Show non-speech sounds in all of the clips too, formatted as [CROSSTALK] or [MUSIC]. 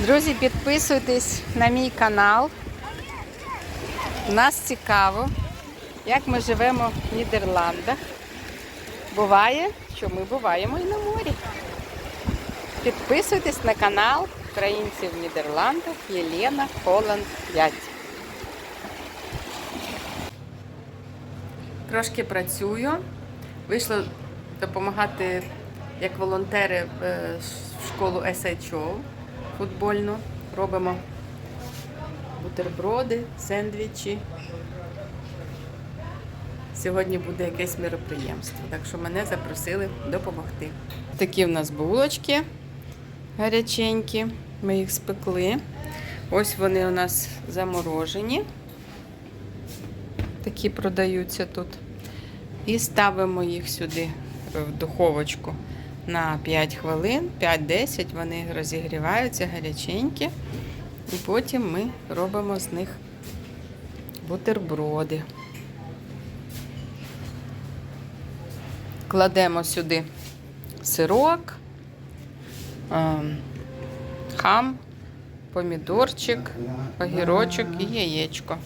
Друзі, підписуйтесь на мій канал. Нас цікаво, як ми живемо в Нідерландах. Буває, що ми буваємо і на морі. Підписуйтесь на канал Українців в Нідерландах Єлена Холланд 5. Трошки працюю. Вийшла допомагати як волонтери е, в школу SHO футбольну. Робимо бутерброди, сендвічі. Сьогодні буде якесь мероприємство, так що мене запросили допомогти. Такі в нас булочки гаряченькі. Ми їх спекли. Ось вони у нас заморожені. Такі продаються тут. І ставимо їх сюди в духовочку на 5 хвилин, 5-10 вони розігріваються гаряченькі. І потім ми робимо з них бутерброди. Кладемо сюди сирок, ем, хам, помідорчик, огірочок і яєчко.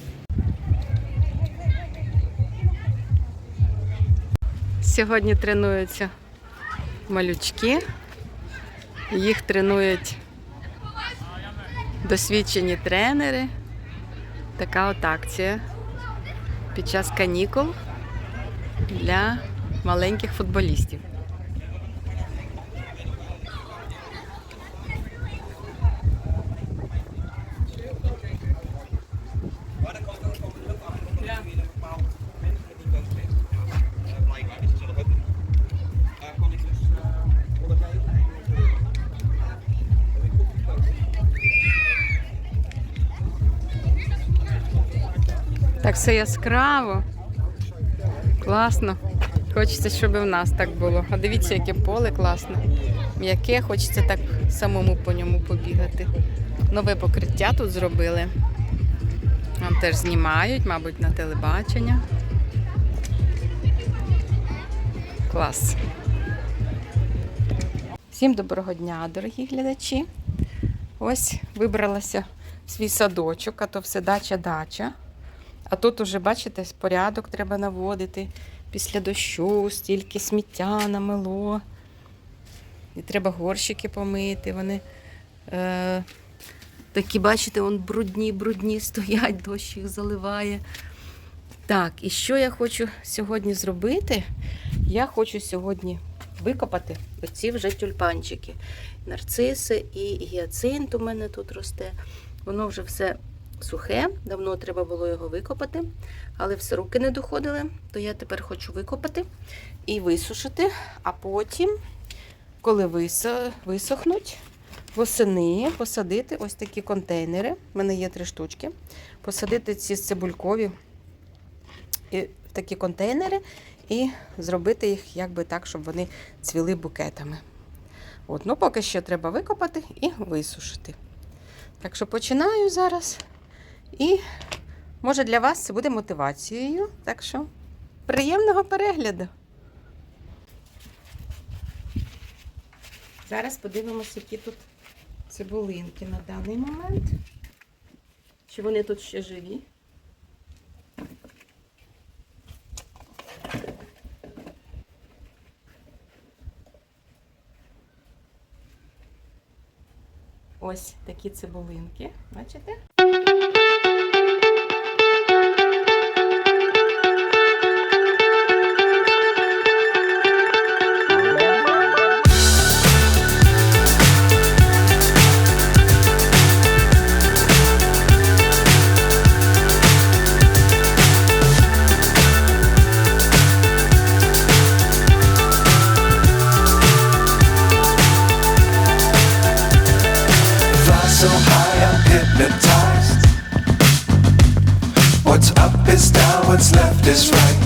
Сьогодні тренуються малючки. Їх тренують досвідчені тренери. Така от акція під час канікул для маленьких футболістів. Так все яскраво. Класно. Хочеться, щоб і в нас так було. А дивіться, яке поле класне. М'яке, хочеться так самому по ньому побігати. Нове покриття тут зробили. Там теж знімають, мабуть, на телебачення. Клас. Всім доброго дня, дорогі глядачі. Ось вибралася в свій садочок, а то все дача-дача. А тут уже, бачите, порядок треба наводити. Після дощу стільки сміття намело. І треба горщики помити. Вони е, такі, бачите, вон брудні, брудні стоять, [LAUGHS] дощ їх заливає. Так, і що я хочу сьогодні зробити? Я хочу сьогодні викопати оці вже тюльпанчики. Нарциси і гіацинт у мене тут росте. Воно вже все сухе, давно треба було його викопати, але все руки не доходили, то я тепер хочу викопати і висушити, а потім, коли висохнуть, восени посадити ось такі контейнери. У мене є три штучки. Посадити ці цибулькові і такі контейнери і зробити їх якби так, щоб вони цвіли букетами. От, ну поки що треба викопати і висушити. Так що починаю зараз. І може для вас це буде мотивацією. Так що приємного перегляду. Зараз подивимося, які тут цибулинки на даний момент. Чи вони тут ще живі? Ось такі цибулинки, бачите? Is right.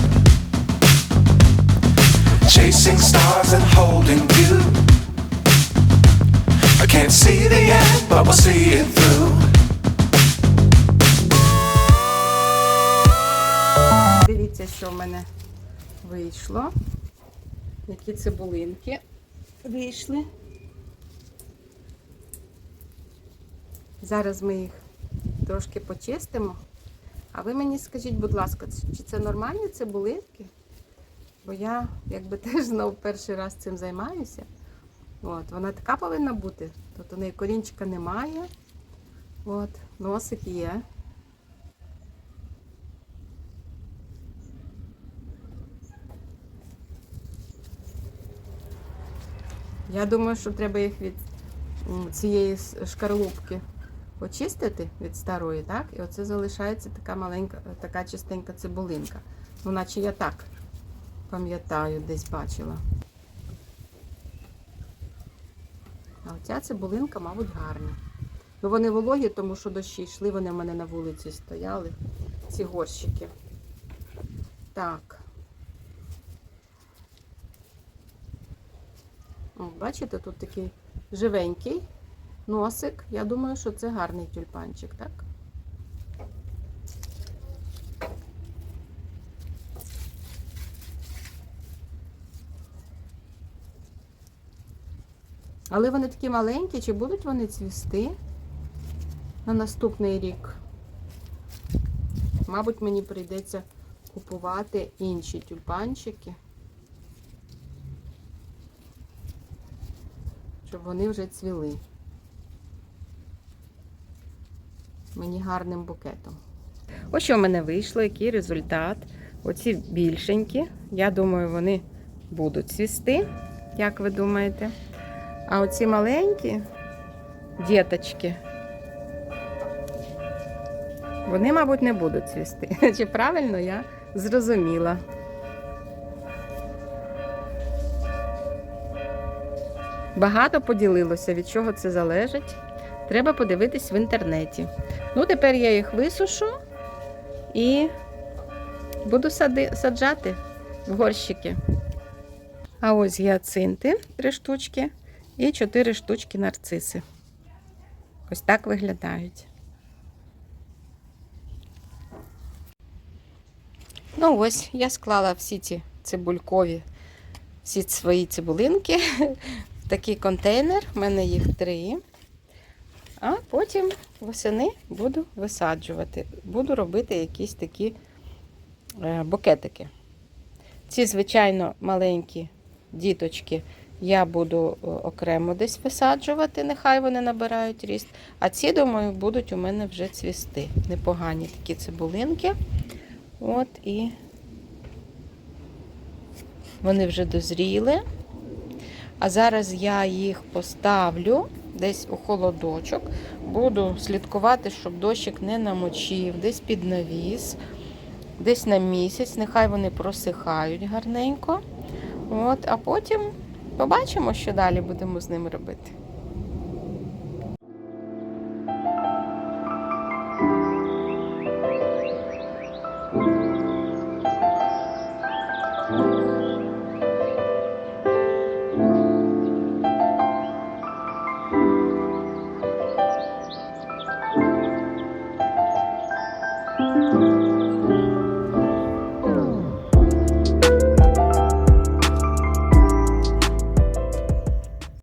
Chasing stars and holding you. I can't see the end, but we'll see it through. Дивіться, що в мене вийшло. Які цибулинки вийшли. Зараз ми їх трошки почистимо. А ви мені скажіть, будь ласка, чи це нормальні цибулинки? Бо я якби [LAUGHS] теж знов перший раз цим займаюся. От, вона така повинна бути. Тут у неї корінчика немає. От, носик є. Я думаю, що треба їх від цієї шкарлупки очистити від старої, так? І оце залишається така маленька, така чистенька цибулинка. Ну, наче я так пам'ятаю, десь бачила. А оця цибулинка, мабуть, гарна. Ну, вони вологі, тому що дощі йшли, вони в мене на вулиці стояли, ці горщики. Так. О, бачите, тут такий живенький носик. Я думаю, що це гарний тюльпанчик, так? Але вони такі маленькі, чи будуть вони цвісти на наступний рік? Мабуть, мені прийдеться купувати інші тюльпанчики, щоб вони вже цвіли. Мені гарним букетом. Ось що в мене вийшло, який результат. Оці більшенькі. Я думаю, вони будуть цвісти, як ви думаєте. А оці маленькі діточки, вони, мабуть, не будуть цвісти. [LAUGHS] Чи правильно я зрозуміла? Багато поділилося, від чого це залежить. Треба подивитись в інтернеті. Ну, тепер я їх висушу і буду сади, саджати в горщики. А ось гіацинти три штучки і чотири штучки нарциси. Ось так виглядають. Ну ось, я склала всі ці цибулькові, всі свої цибулинки [LAUGHS] в такий контейнер. У мене їх три. А потім восени буду висаджувати. Буду робити якісь такі е, букетики. Ці, звичайно, маленькі діточки я буду е, окремо десь висаджувати, нехай вони набирають ріст. А ці, думаю, будуть у мене вже цвісти. Непогані такі цибулинки. От і вони вже дозріли. А зараз я їх поставлю десь у холодочок. Буду слідкувати, щоб дощик не намочив, десь під навіс, десь на місяць. Нехай вони просихають гарненько. От, а потім побачимо, що далі будемо з ними робити.